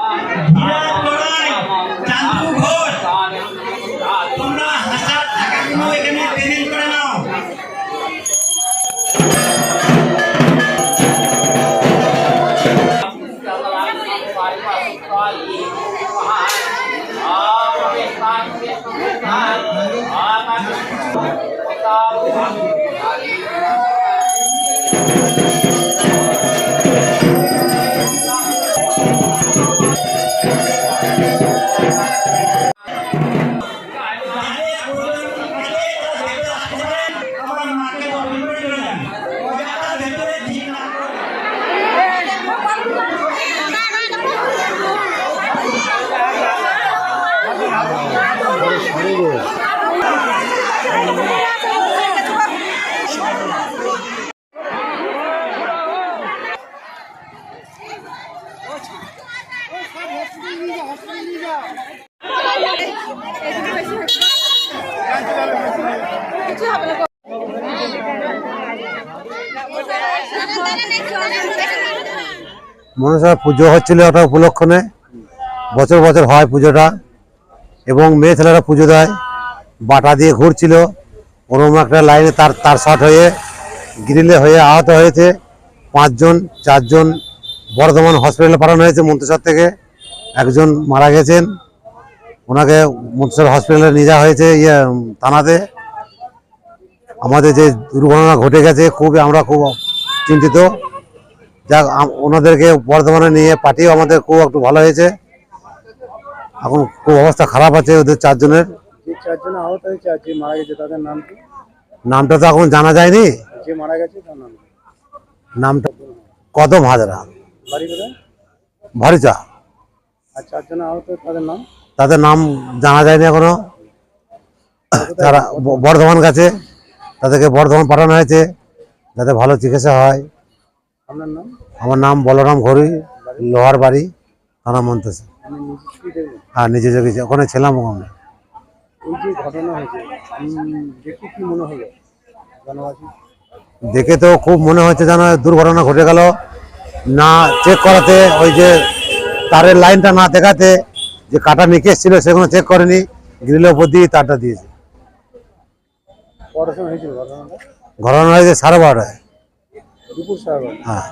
বিরাট লড়াই ঘোষ তোমরা হাসার টাকাগুলো এখানে পেমেন্ট করে নাও আমার মনসা পুজো হচ্ছিল ওটা উপলক্ষণে। বছর বছর হয় পুজোটা এবং মেয়ে ছেলেরা পুজো দেয়। বাটা দিয়ে ঘুরছিল। ওরম একটা লাইনে তার তার শট হয়ে গ্রিলে হয়ে আহত হয়েছে। পাঁচজন, চারজন বর্ধমান হসপিটালে পাঠানো হয়েছে মন্তেশ্বর থেকে। একজন মারা গেছেন। ওনাকে মন্তেশ্বর হসপিটালে নিয়ে যাওয়া হয়েছে ইয়ে থানাতে। আমাদের যে দুর্ঘটনা ঘটে গেছে খুবই আমরা খুব চিন্তিত। আম- ওনাদেরকে বর্ধমানে নিয়ে পাঠিয়ে আমাদের খুব একটু ভালো হয়েছে। এখন খুব অবস্থা খারাপ আছে ওদের চারজনের। যে যে নামটা তো এখন জানা যায়নি। যে? নামটা কদম হাজরা। ভারিচা তাদের নাম? জানা যায়নি এখনও। তারা বর্ধমান গেছে তাদেরকে বর্ধমান পাঠানো হয়েছে যাতে ভালো চিকিৎসা হয়। আমার নাম বলরাম ঘড়ি লোহার বাড়ি থানা কি দেখবেন হ্যাঁ নিজে যোগেছি ওখানে ছিলাম ওখানে মনে দেখে তো খুব মনে হচ্ছে যেন দুর্ঘটনা ঘটে গেল। না চেক করাতে ওই যে তারের লাইনটা না দেখাতে যে কাটা নিকেশ ছিল সেগুলো চেক করেনি গ্রিলের উপর দিয়ে তারটা দিয়েছে। ঘটনা হয়েছে সাড়ে বারোটায়। হ্যাঁ।